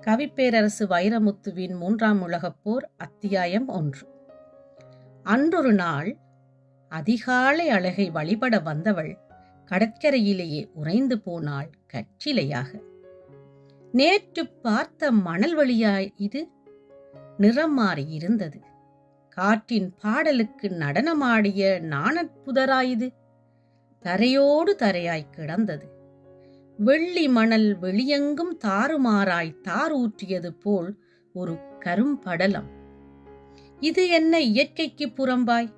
கவிப்பேரரசு வைரமுத்துவின் மூன்றாம் உலகப் போர் அத்தியாயம் ஒன்று. அன்றொரு நாள் அதிகாலை அழகை வழிபட வந்தவள் கடற்கரையிலேயே உறைந்து போனாள் கச்சிலையாக. நேற்று பார்த்த மணல் வழியாய் இது? நிறம் மாறி இருந்தது. காற்றின் பாடலுக்கு நடனமாடிய நாணற்புதராயுது தரையோடு தரையாய் கிடந்தது. வெள்ளி மணல் வெளியெங்கும் தாறுமாறாய் தார் ஊற்றியது போல் ஒரு கரும்படலம். இது என்ன இயற்கைக்கு புறம்பாய்?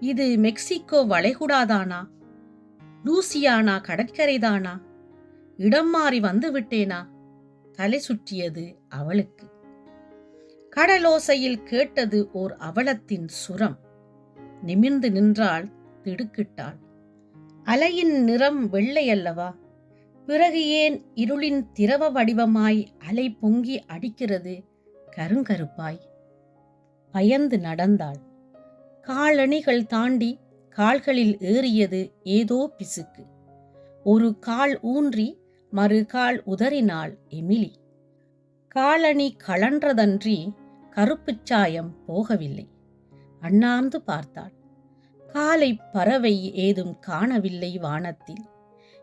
இது மெக்சிகோ வளைகுடாதானா? லூசியானா கடற்கரைதானா? இடம் மாறி வந்து விட்டேனா தலை சுற்றியது அவளுக்கு. கடலோசையில் கேட்டது ஓர் அவலத்தின் சுரம். நிமிர்ந்து நின்றாள் திடுக்கிட்டாள். அலையின் நிறம் வெள்ளை அல்லவா பிறகு ஏன் இருளின் திரவ வடிவமாய் அலை பொங்கி அடிக்கிறது? கருங்கருப்பாய். பயந்து நடந்தாள். காலணிகள் தாண்டி கால்களில் ஏறியது ஏதோ பிசுக்கு. ஒரு கால் ஊன்றி மறு கால் உதறினாள் எமிலி. காலணி கழன்றதன்றி கருப்புச் சாயம் போகவில்லை. அண்ணாந்து பார்த்தாள். காலை பறவை ஏதும் காணவில்லை வானத்தில்.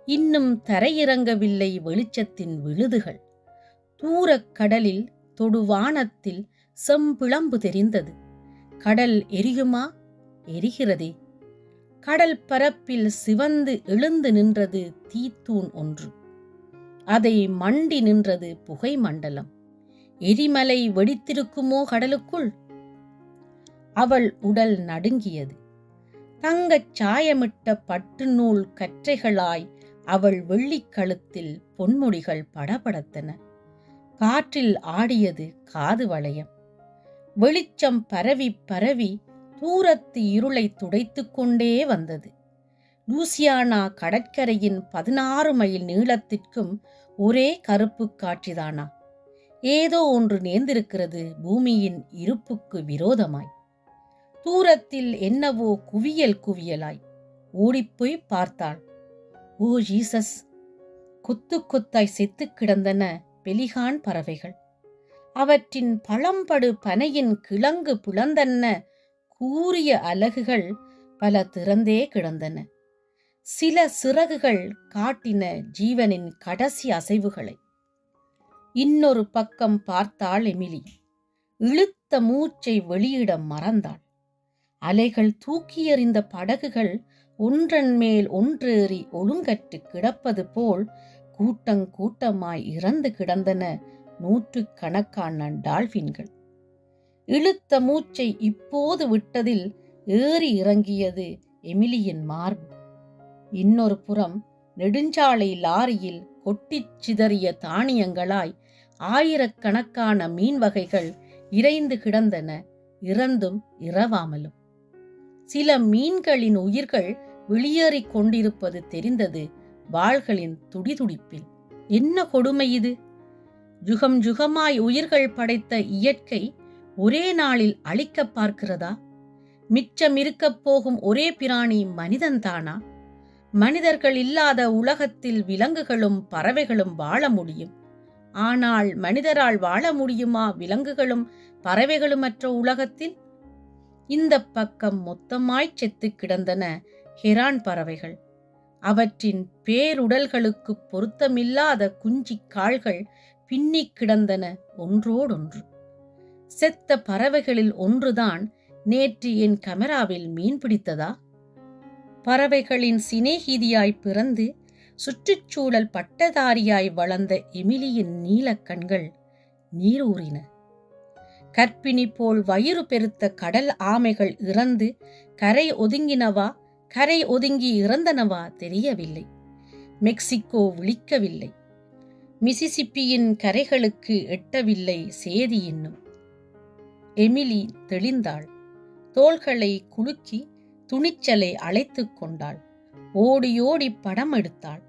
இன்னும் தரையிறங்கவில்லை வெளிச்சத்தின் விழுதுகள். தூரக் கடலில் தொடுவானத்தில் செம்பிளம்பு தெரிந்தது. கடல் எரியுமா? எரிகிறதே. கடல் பரப்பில் சிவந்து எழுந்து நின்றது தீத்தூண் ஒன்று. அதை மண்டி நின்றது புகை மண்டலம். எரிமலை வெடித்திருக்குமோ கடலுக்குள்? அவள் உடல் நடுங்கியது. தங்கச் சாயமிட்ட பட்டு நூல் கற்றைகளாய் அவள் வெள்ளிக் கழுத்தில் பொன்முடிகள் படபடத்தன. காற்றில் ஆடியது காது வளையம். வெளிச்சம் பரவி பரவி தூரத்து இருளை துடைத்துக் கொண்டே வந்தது. லூசியானா கடற்கரையின் பதினாறு மைல் நீளத்திற்கும் ஒரே கருப்பு காட்சிதானா? ஏதோ ஒன்று நேர்ந்திருக்கிறது பூமியின் இருப்புக்கு விரோதமாய். தூரத்தில் என்னவோ குவியல் குவியலாய். ஓடிப்போய் பார்த்தாள். Oh Jesus! கொத்து கொத்தாய் செத்துக் கிடந்தன பெலிகான் பறவைகள். அவற்றின் பழம்படு பனையின் கிழங்கு புலந்தன்ன கூறிய அலகுகள் பல திறந்தே கிடந்தன. சில சிறகுகள் காட்டின ஜீவனின் கடைசி அசைவுகளை. இன்னொரு பக்கம் பார்த்தாள் எமிலி. இழுத்த மூச்சை வெளியிட மறந்தாள். அலைகள் தூக்கி எறிந்த படகுகள் ஒன்றன் மேல் ஒன்றேறி ஒழுங்கற்று கிடப்பது போல் கூட்டங் கூட்டமாய் இறந்து கிடந்தன நூற்று கணக்கான டால்பின்கள். இழுத்த மூச்சை இப்போது விட்டதில் ஏறி இறங்கியது எமிலியின் மார்பு. இன்னொரு புறம் நெடுஞ்சாலை லாரியில் கொட்டிச் சிதறிய தானியங்களாய் ஆயிரக்கணக்கான மீன் வகைகள் இறைந்து கிடந்தன இறந்தும் இரவாமலும். சில மீன்களின் உயிர்கள் வெளியேறிக் கொண்டிருப்பது தெரிந்தது வாள்களின் துடிதுடிப்பில். என்ன கொடுமை இது? ஜுகம் ஜுகமாய் உயிர்கள் படைத்த இயற்கை ஒரே நாளில் அழிக்க பார்க்கிறதா? மிச்சம் இருக்கப் போகும் ஒரே பிராணி மனிதன்தானா மனிதர்கள் இல்லாத உலகத்தில் விலங்குகளும் பறவைகளும் வாழ முடியும். ஆனால் மனிதரால் வாழ முடியுமா? விலங்குகளும் பறவைகளுமற்ற உலகத்தில் இந்த பக்கம் மொத்தமாய்ச் செத்து கிடந்தன ஹெரான் பறவைகள். அவற்றின் பேருடல்களுக்கு பொருத்தமில்லாத குஞ்சிக் கால்கள் பின்னிக் கிடந்தன ஒன்றோடொன்று. செத்த பறவைகளில் ஒன்றுதான் நேற்று என் கமராவில் மீன் பிடித்ததா? பறவைகளின் சிநேகிதியாய் பிறந்து சுற்றுச்சூழல் பட்டதாரியாய் வளர்ந்த எமிலியின் நீலக்கண்கள் நீரூறின. கற்பிணி போல் வயிறு பெருத்த கடல் ஆமைகள் இறந்து கரை ஒதுங்கினவா? கரை ஒதுங்கி இறந்தனவா? தெரியவில்லை. மெக்சிகோ விழிக்கவில்லை. மிசிசிப்பியின் கரைகளுக்கு எட்டவில்லை சேதி இன்னும் எமிலி தெளிந்தாள். தோள்களை குலுக்கி துணிச்சலை அழைத்துக் கொண்டாள். ஓடியோடி படம் எடுத்தாள்.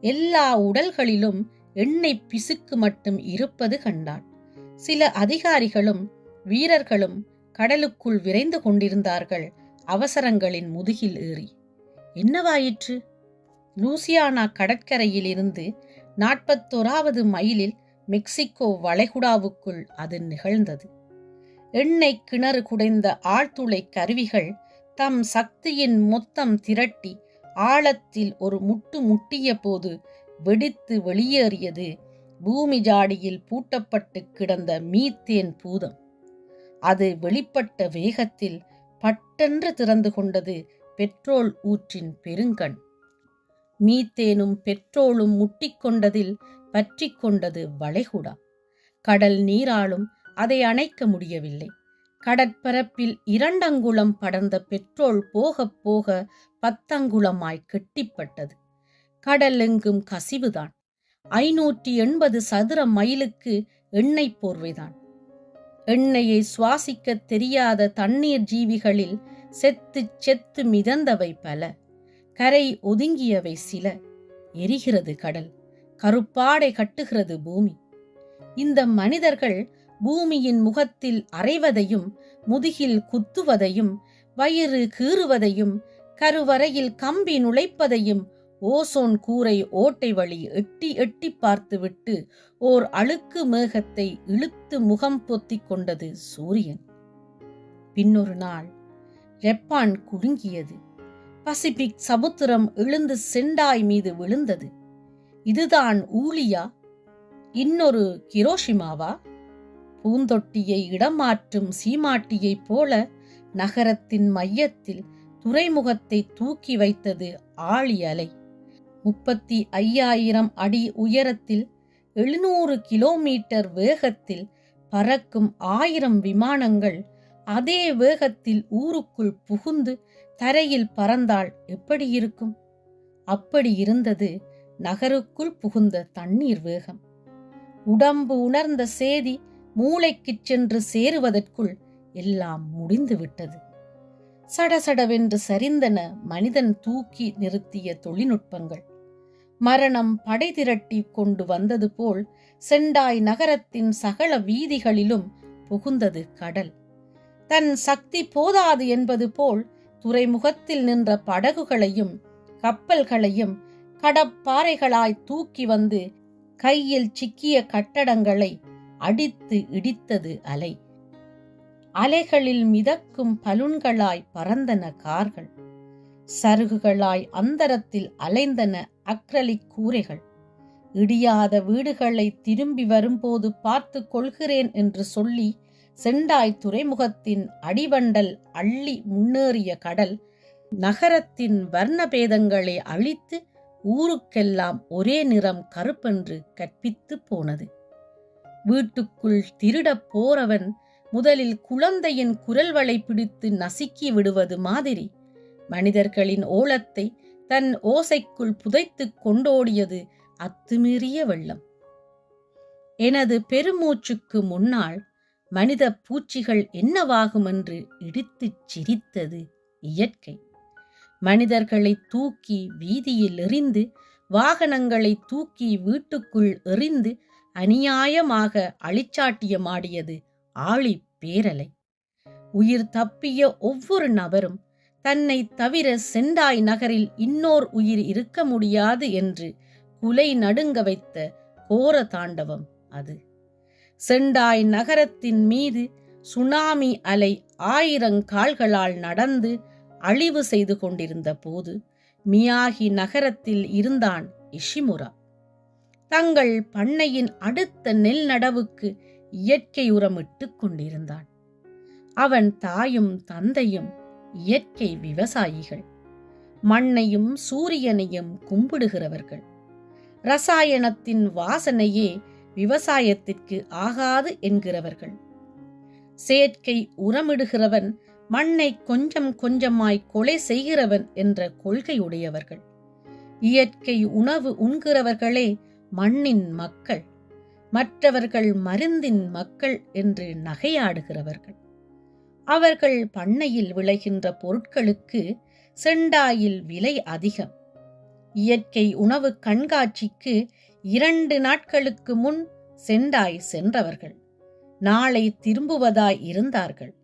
எல்லா உடல்களிலும் எண்ணெய் பிசுக்கு மட்டும் இருப்பது கண்டாள். சில அதிகாரிகளும் வீரர்களும் கடலுக்குள் விரைந்து கொண்டிருந்தார்கள். அவசரங்களின் முதுகில் ஏறி. என்னவாயிற்று? லூசியானா கடற்கரையிலிருந்து நாற்பத்தோராவது மைலில் மெக்சிகோ வளைகுடாவுக்குள் அது நிகழ்ந்தது. எண்ணெய் கிணறு குடைந்த ஆழ்துளை கருவிகள் தம் சக்தியின் மொத்தம் திரட்டி ஆழத்தில் ஒரு முட்டு முட்டிய போது வெடித்து வெளியேறியது. பூமி ஜாடியில் பூட்டப்பட்டு கிடந்த மீத்தேன் பூதம். அது வெளிப்பட்ட வேகத்தில் பட்டென்று திறந்து கொண்டது பெட்ரோல் ஊற்றின் பெருங்கண். மீத்தேனும் பெட்ரோலும் முட்டிக்கொண்டதில் பற்றி கொண்டது வளைகுடா. கடல் நீராலும் அதை அணைக்க முடியவில்லை. கடற்பரப்பில் இரண்டங்குளம் படர்ந்த பெட்ரோல் போகப் போக பத்தங்குளமாய் கெட்டிப்பட்டது. கடல் எங்கும் கசிவுதான். ஐநூற்றி எண்பது சதுர மைலுக்கு எண்ணெய் போர்வைதான். எண்ணெயை சுவாசிக்க தெரியாத தண்ணீர் ஜீவிகளில் செத்து செத்து மிதந்தவை பல. கரை ஒதுங்கியவை சில. எரிகிறது கடல். கருப்பாடை கட்டுகிறது பூமி. இந்த மனிதர்கள் பூமியின் முகத்தில் அரைவதையும் முதுகில் குத்துவதையும் வயிறு கீறுவதையும் கருவறையில் கம்பி நுழைப்பதையும் ஓசோன் கூரை ஓட்டை வழி எட்டி எட்டி பார்த்துவிட்டு ஓர் அழுக்கு மேகத்தை இழுத்து முகம் பொத்திக் கொண்டது சூரியன். பின்னொரு நாள் ஜப்பான் குலுங்கியது பசிபிக் சமுத்திரம் எழுந்து செண்டாய் மீது விழுந்தது. இதுதான் ஊழியா? இன்னொரு கிரோஷிமாவா பூந்தொட்டியை இடமாற்றும் சீமாட்டியைப் போல நகரத்தின் மையத்தில் துறைமுகத்தை தூக்கி வைத்தது ஆழி அலை முப்பத்தி ஐயாயிரம் அடி உயரத்தில் எழுநூறு கிலோமீட்டர் வேகத்தில் பறக்கும் ஆயிரம் விமானங்கள் அதே வேகத்தில் ஊருக்குள் புகுந்து தரையில் பறந்தால் எப்படி இருக்கும்? அப்படி இருந்தது நகருக்குள் புகுந்த தண்ணீர் வேகம். உடம்பு உணர்ந்த சேதி மூளைக்குச் சென்று சேருவதற்குள் எல்லாம் முடிந்துவிட்டது சடசடவென்று சரிந்தன மனிதன் தூக்கி நிறுத்திய தொழில்நுட்பங்கள். மரணம் படை திரட்டி கொண்டு வந்தது போல் செண்டாய் நகரத்தின் சகல வீதிகளிலும் புகுந்தது கடல். தன் சக்தி போதாது என்பது போல் துறைமுகத்தில் நின்ற படகுகளையும் கப்பல்களையும் கடப்பாறைகளாய் தூக்கி வந்து கையில் சிக்கிய கட்டடங்களை அடித்து இடித்தது அலை. அலைகளில் மிதக்கும் பலுன்களாய் பறந்தன கார்கள். சருகுகளாய் அந்தரத்தில் அலைந்தன அக்ரலிக் கூரைகள். இடியாத வீடுகளை திரும்பி வரும்போது பார்த்து கொள்கிறேன் என்று சொல்லி செண்டாய் துறைமுகத்தின் அடிவண்டல் அள்ளி முன்னேறிய கடல் நகரத்தின் வர்ணபேதங்களை அழித்து ஊருக்கெல்லாம் ஒரே நிறம் கருப்பென்று கற்பித்து போனது. வீட்டுக்குள் திருடப் போறவன் முதலில் குழந்தையின் குரல்வளை பிடித்து நசுக்கி விடுவது மாதிரி மனிதர்களின் ஓலத்தை தன் ஓசைக்குள் புதைத்துக் கொண்டோடியது அத்துமீறிய வெள்ளம். எனது பெருமூச்சுக்கு முன்னால் மனித பூச்சிகள் என்னவாகும் என்று இடித்துச் சிரித்தது இயற்கை. மனிதர்களை தூக்கி வீதியில் எறிந்து வாகனங்களை தூக்கி வீட்டுக்குள் எறிந்து அநியாயமாக அழிச்சாட்டியமாடியது ஆழி பேரலை. உயிர் தப்பிய ஒவ்வொரு நபரும் தன்னை தவிர செண்டாய் நகரில் இன்னோர் உயிர் இருக்க முடியாது என்று குலை நடுங்க வைத்த கோர தாண்டவம் அது. செண்டாய் நகரத்தின் மீது சுனாமி அலை ஆயிரங்கால்களால் நடந்து அழிவு செய்து கொண்டிருந்த போது மியாகி நகரத்தில் இருந்தான் இஷிமுரா. தங்கள் பண்ணையின் அடுத்த நெல் நடவுக்கு இயற்கை உரமிட்டு கொண்டிருந்தான். அவன் தாயும் தந்தையும் இயற்கை விவசாயிகள். மண்ணையும் சூரியனையும் கும்பிடுகிறவர்கள். ரசாயனத்தின் வாசனையே விவசாயத்திற்கு ஆகாது என்கிறவர்கள். செயற்கை உரமிடுகிறவன் மண்ணை கொஞ்சம் கொஞ்சமாய் கொலை செய்கிறவன் என்ற கொள்கையுடையவர்கள். இயற்கை உணவு உண்கிறவர்களே மண்ணின் மக்கள் மற்றவர்கள் மருந்தின் மக்கள் என்று நகையாடுகிறவர்கள். அவர்கள் பண்ணையில் விளைகின்ற பொருட்களுக்கு செண்டாயில் விலை அதிகம். இயற்கை உணவு கண்காட்சிக்கு இரண்டு நாட்களுக்கு முன் செண்டாய் சென்றவர்கள். நாளை திரும்புவதாய் இருந்தார்கள்.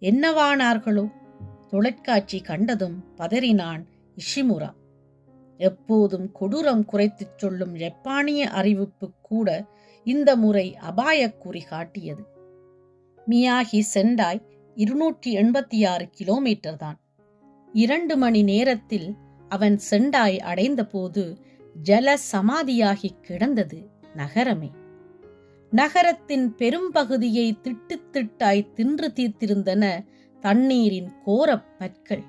என்னவானார்களோ? தொலைக்காட்சி கண்டதும் பதறினான் இஷிமுரா. எப்போதும் கொடூரம் குறைத்துச் சொல்லும் ஜப்பானிய அறிவிப்பு கூட இந்த முறை அபாயக்குறி காட்டியது மியாகி செண்டாய் இருநூற்றி எண்பத்தி ஆறு கிலோமீட்டர் தான். இரண்டு மணி நேரத்தில் அவன் செண்டாய் அடைந்தபோது ஜல சமாதியாகி கிடந்தது நகரமே. நகரத்தின் பெரும்பகுதியை திட்டு திட்டாய் தின்று தீர்த்திருந்தன தண்ணீரின் கோரப் பற்கள்.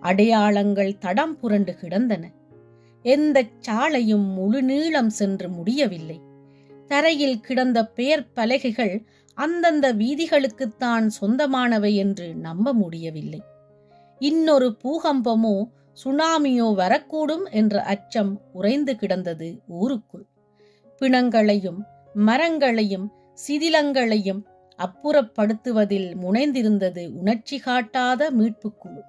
அடையாளங்கள் தடம் புரண்டு கிடந்தன. எந்த சாலையும் முழு நீளம் சென்று முடியவில்லை. தரையில் கிடந்த பெயர் பலகைகள் அந்தந்த வீதிகளுக்குத்தான் சொந்தமானவை என்று நம்ப முடியவில்லை. இன்னொரு பூகம்பமோ சுனாமியோ வரக்கூடும் என்ற அச்சம் உறைந்து கிடந்தது ஊருக்குள். பிணங்களையும் மரங்களையும் சிதிலங்களையும் அப்புறப்படுத்துவதில் முனைந்திருந்தது உணர்ச்சி காட்டாத மீட்புக்குழு.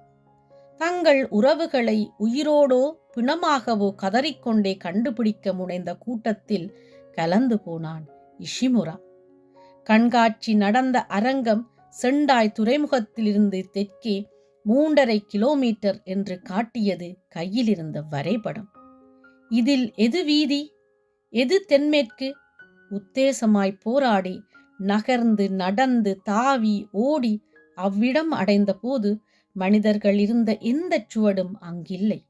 தங்கள் உறவுகளை உயிரோடோ பிணமாகவோ கதறிக்கொண்டே கண்டுபிடிக்க முனைந்த கூட்டத்தில் கலந்து போனான் இஷிமுரா. கண்காட்சி நடந்த அரங்கம் செண்டாய் துறைமுகத்திலிருந்து தெற்கே மூன்றரை கிலோமீட்டர் என்று காட்டியது கையில் இருந்த வரைபடம். இதில் எது வீதி? எது தென்மேற்கு? உத்தேசமாய் போராடி நகர்ந்து நடந்து தாவி ஓடி அவ்விடம் அடைந்தபோது மனிதர்கள் இருந்த எந்த சுவடும் அங்கில்லை.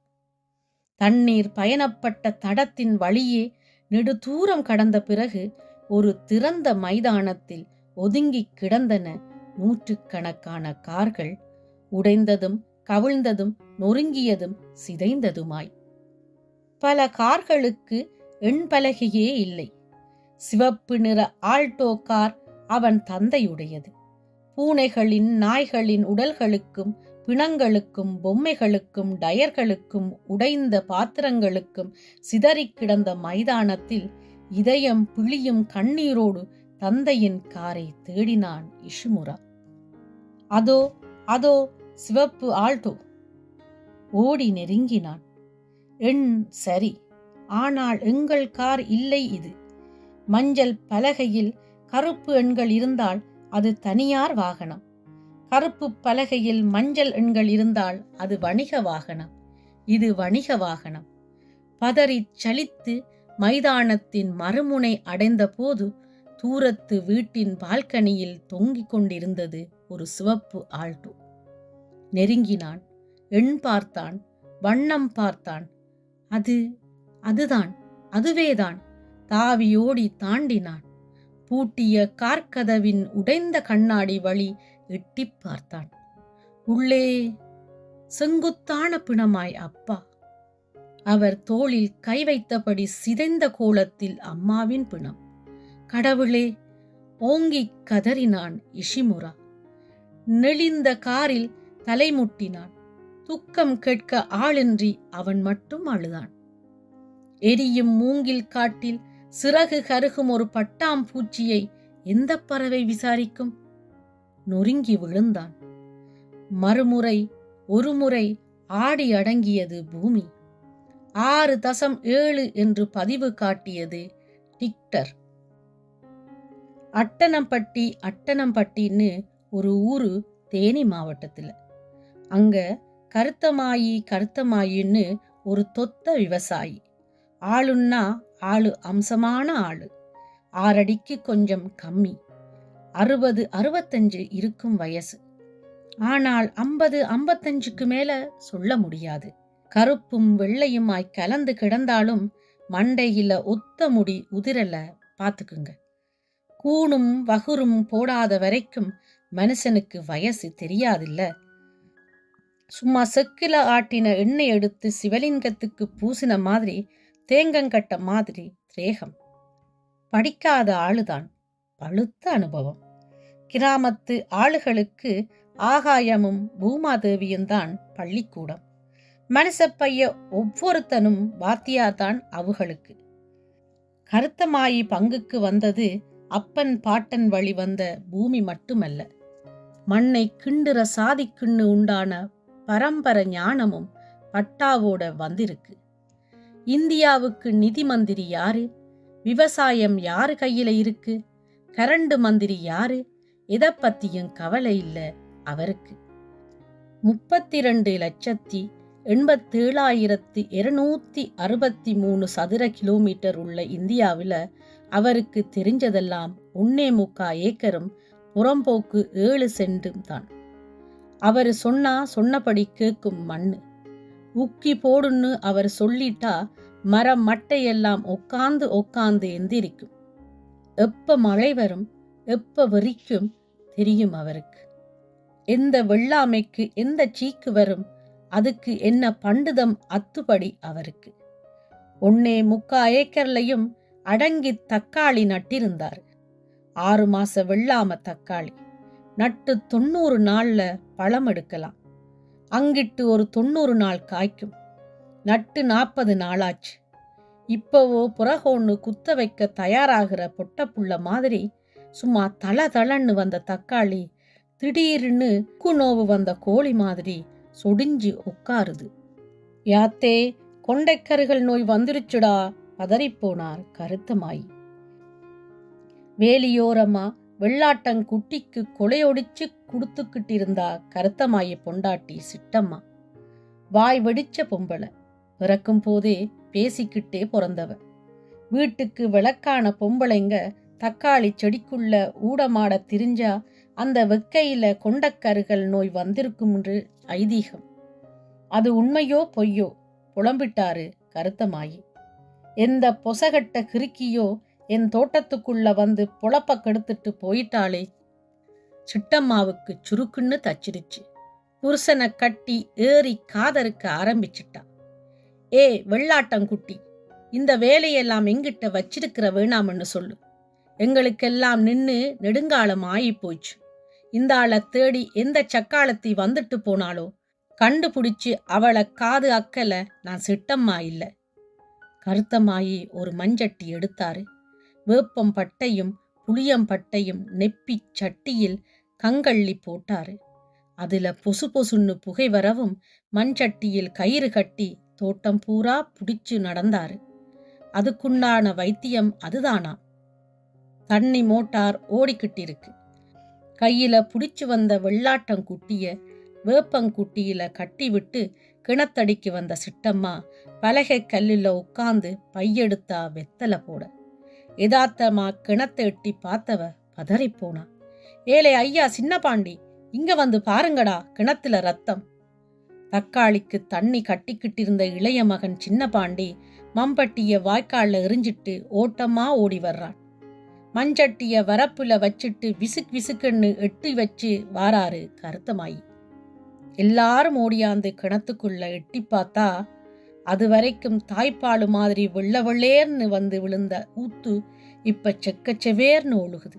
தண்ணீர் பயணப்பட்ட தடத்தின் வழியே நெடுதூரம் கடந்த பிறகு ஒரு திறந்த மைதானத்தில் ஒதுங்கிக் கிடந்தன நூற்றுக்கணக்கான கார்கள். உடைந்ததும் கவிழ்ந்ததும் நொறுங்கியதும் சிதைந்ததுமாய். பல கார்களுக்கு எண்பலகையே இல்லை. சிவப்பு நிற ஆல்டோ கார் அவன் தந்தையுடையது. பூனைகளின் நாய்களின் உடல்களுக்கும் பிணங்களுக்கும் பொம்மைகளுக்கும் டயர்களுக்கும் உடைந்த பாத்திரங்களுக்கும் சிதறிக் கிடந்த மைதானத்தில் இதயம் பிழியும் கண்ணீரோடு தந்தையின் காரை தேடினான் இஷுமுரா. அதோ அதோ சிவப்பு ஆல்டோ. ஓடி நெருங்கினான். எண் சரி. ஆனால் எங்கள் கார் இல்லை இது. மஞ்சள் பலகையில் கருப்பு எண்கள் இருந்தால் அது தனியார் வாகனம். கருப்பு பலகையில் மஞ்சள் எண்கள் இருந்தால் அது வணிக வாகனம். இது வணிக வாகனம். பதறி சலித்து மைதானத்தின் மறுமுனை அடைந்தபோது தூரத்து வீட்டின் பால்கனியில் தொங்கிக் கொண்டிருந்தது ஒரு சிவப்பு ஆல்டோ நெருங்கினான். எண் பார்த்தான். வண்ணம் பார்த்தான். அது அதுதான் அதுவேதான். தாவியோடி தாண்டினான். பூட்டிய கார்கதவின் உடைந்த கண்ணாடி வழி எட்டிப் பார்த்தான். உள்ளே செங்குத்தான பிணமாய் அப்பா அவர் தோளில் கை வைத்தபடி சிதைந்த கோலத்தில் அம்மாவின் பிணம். கடவுளே ஓங்கிக் கதறினான் இஷிமுரா. நெளிந்த காரில் தலைமுட்டினான். துக்கம் கேட்க ஆளின்றி அவன் மட்டும் அழுதான். எரியும் மூங்கில் காட்டில் சிறகு கருகும் ஒரு பட்டாம் பூச்சியை எந்த பறவை விசாரிக்கும்? நொறுங்கி விழுந்தான். மறுமுறை ஒருமுறை ஆடி அடங்கியது பூமி. ஆறு தசம் ஏழு என்று பதிவு காட்டியது டிக்டர். அட்டனம்பட்டி அட்டனம்பட்டின்னு ஒரு ஊரு தேனி மாவட்டத்தில். அங்க கருத்தமாயி கருத்தமாயின்னு ஒரு தொத்த விவசாயி. ஆளுன்னா ஆளு அம்சமான ஆளு. ஆறடிக்கு கொஞ்சம் கம்மி. அறுபது அறுபத்தஞ்சு இருக்கும் வயசு. ஆனால் ஐம்பது ஐம்பத்தஞ்சுக்கு மேல சொல்ல முடியாது. கருப்பும் வெள்ளையுமாய் கலந்து கிடந்தாலும் மண்டையில ஒத்த முடி உதிரல. பார்த்துக்குங்க கூணும் வகுரும் போடாத வரைக்கும் மனுஷனுக்கு வயசு தெரியாதில்ல. சும்மா செக்கில ஆட்டின எண்ணெய் எடுத்து சிவலிங்கத்துக்கு பூசின மாதிரி தேங்கங்கட்ட மாதிரி திரேகம். படிக்காத ஆளுதான். பழுத்த அனுபவம். கிராமத்து ஆளுகளுக்கு ஆகாயமும் பூமாதேவியும் தான் பள்ளிக்கூடம். மனசப்பைய ஒவ்வொருத்தனும் வாத்தியாதான் அவுகளுக்கு. கருத்தமாயி பங்குக்கு வந்தது அப்பன் பாட்டன் வழி வந்த பூமி மட்டுமல்ல. மண்ணை கிண்டுற சாதிக்கிண்ணு உண்டான பரம்பர ஞானமும் பட்டாவோட வந்திருக்கு. இந்தியாவுக்கு நிதி மந்திரி யாரு? விவசாயம் யாரு கையில இருக்கு? கரண்டு மந்திரி யாரு? எதை பத்தியும் கவலை இல்லை அவருக்கு. முப்பத்தி ரெண்டு லட்சத்தி எண்பத்தேழாயிரத்தி இருநூத்தி அறுபத்தி மூணு சதுர கிலோமீட்டர் உள்ள இந்தியாவில் அவருக்கு தெரிஞ்சதெல்லாம் ஒன்னே முக்கா ஏக்கரும் புறம்போக்கு ஏழு சென்டும் தான். அவர் சொன்னா சொன்னபடி கேட்கும் மண் உக்கி போடுன்னு அவர் சொல்லிட்டா மரம் மட்டையெல்லாம் உட்காந்து உட்காந்து எந்திரிக்கும். எப்ப மழை வரும் எப்ப வெறிக்கும் தெரியும் அவருக்கு. எந்த வெள்ளாமைக்கு எந்த சீக்கு வரும் அதுக்கு என்ன பண்டுதம் அத்துபடி அவருக்கு. ஒன்னே முக்கா ஏக்கர்லையும் அடங்கி தக்காளி நட்டிருந்தார். ஆறு மாச வெள்ளாம தக்காளி. நட்டு தொண்ணூறு நாள்ல பழம் எடுக்கலாம். அங்கிட்டு ஒரு தொண்ணூறு நாள் காய்க்கும். நட்டு நாற்பது நாளாச்சு. இப்போவோ புறகோன்னு குத்த வைக்க தயாராகிற பொட்டப்புள்ள மாதிரி சும்மா தள தளன்னு வந்த தக்காளி திடீர்னு குநோவு வந்த கோழி மாதிரி சொடிஞ்சு உட்காருது. யாத்தே கொண்டைக்கருகள் நோய் வந்துருச்சுடா பதறிப்போனார் கருத்தமாயி. வேலியோரமா வெள்ளாட்டங்குட்டிக்கு கொலையொடிச்சு குடுத்துக்கிட்டு இருந்தா கருத்தமாயி பொண்டாட்டி சிட்டம்மா. வாய் வெடிச்ச பொம்பளை பிறக்கும் போதே பேசிக்கிட்டே பிறந்தவ. வீட்டுக்கு விளக்கான பொம்பளைங்க தக்காளி செடிக்குள்ள ஊடமாட திரிஞ்சா அந்த வெக்கையில கொண்டக்கருகள் நோய் வந்திருக்கும்ன்று ஐதீகம். அது உண்மையோ பொய்யோ? புலம்பிட்டாரு கருத்தமாயி. எந்த பொசகட்ட கிறுக்கியோ என் தோட்டத்துக்குள்ள வந்து புழப்ப கெடுத்துட்டு போயிட்டாளே. சிட்டம்மாவுக்கு சுருக்குன்னு தச்சிருச்சு. புருஷனை கட்டி ஏறி காதறுக்க ஆரம்பிச்சிட்டா. ஏ வெள்ளாட்டங்குட்டி இந்த வேலையெல்லாம் எங்கிட்ட வச்சிருக்கிற வேணாம்னு சொல்லு. எங்களுக்கெல்லாம் நின்று நெடுங்காலம் ஆகி போச்சு. இந்த ஆளை தேடி எந்த சக்காலத்தி வந்துட்டு போனாலோ கண்டுபிடிச்சு அவளை காது அக்கல நான் சிட்டம்மா இல்லை. கருத்தமாயி ஒரு மஞ்சட்டி எடுத்தாரு. வேப்பம் பட்டையும் புளியம் பட்டையும் நெப்பி சட்டியில் கங்கள்ளி போட்டாரு. அதுல பொசு பொசுன்னு புகை வரவும் மண்சட்டியில் கயிறு கட்டி தோட்டம் பூரா புடிச்சு நடந்தாரு. அதுக்குண்டான வைத்தியம் அதுதானா? தண்ணி மோட்டார் ஓடிக்கிட்டு இருக்கு. கையில புடிச்சு வந்த வெள்ளாட்டங்குட்டிய வேப்பங்குட்டியில கட்டிவிட்டு கிணத்தடிக்கு வந்த சிட்டம்மா பலகை கல்லில் உட்காந்து பையெடுத்தா வெத்தலை போட. எதார்த்தமா கிணத்தை எட்டி பார்த்தவ பதறி போனா. ஏழை ஐயா சின்ன பாண்டி இங்க வந்து பாருங்கடா கிணத்துல ரத்தம். தக்காளிக்கு தண்ணி கட்டிக்கிட்டு இருந்த இளைய மகன் சின்ன பாண்டி மம்பட்டிய வாய்க்கால்ல எரிஞ்சிட்டு ஓட்டமா ஓடி வர்றான். மஞ்சட்டிய வரப்புல வச்சுட்டு விசுக் விசுக்குன்னு எட்டி வச்சு வாராரு கருத்தமாயி. எல்லாரும் ஓடியாந்து கிணத்துக்குள்ள எட்டி பார்த்தா அது வரைக்கும் தாய்ப்பாலு மாதிரி வெள்ள வெள்ளேர்னு வந்து விழுந்த ஊத்து இப்ப செக்கச்செவேர்னு ஒழுகுது.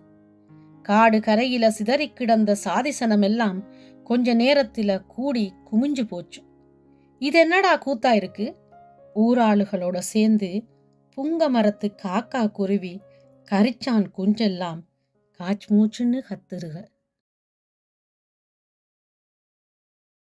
காடு கரையில சிதறி கிடந்த சாதிசனம் எல்லாம் கொஞ்ச நேரத்துல கூடி குமிஞ்சு போச்சு. இது என்னடா கூத்தா இருக்கு? ஊராளுகளோட சேர்ந்து புங்க மரத்து காக்கா குருவி கரிச்சான் குஞ்செல்லாம் காச் மூச்சுன்னு கத்துருக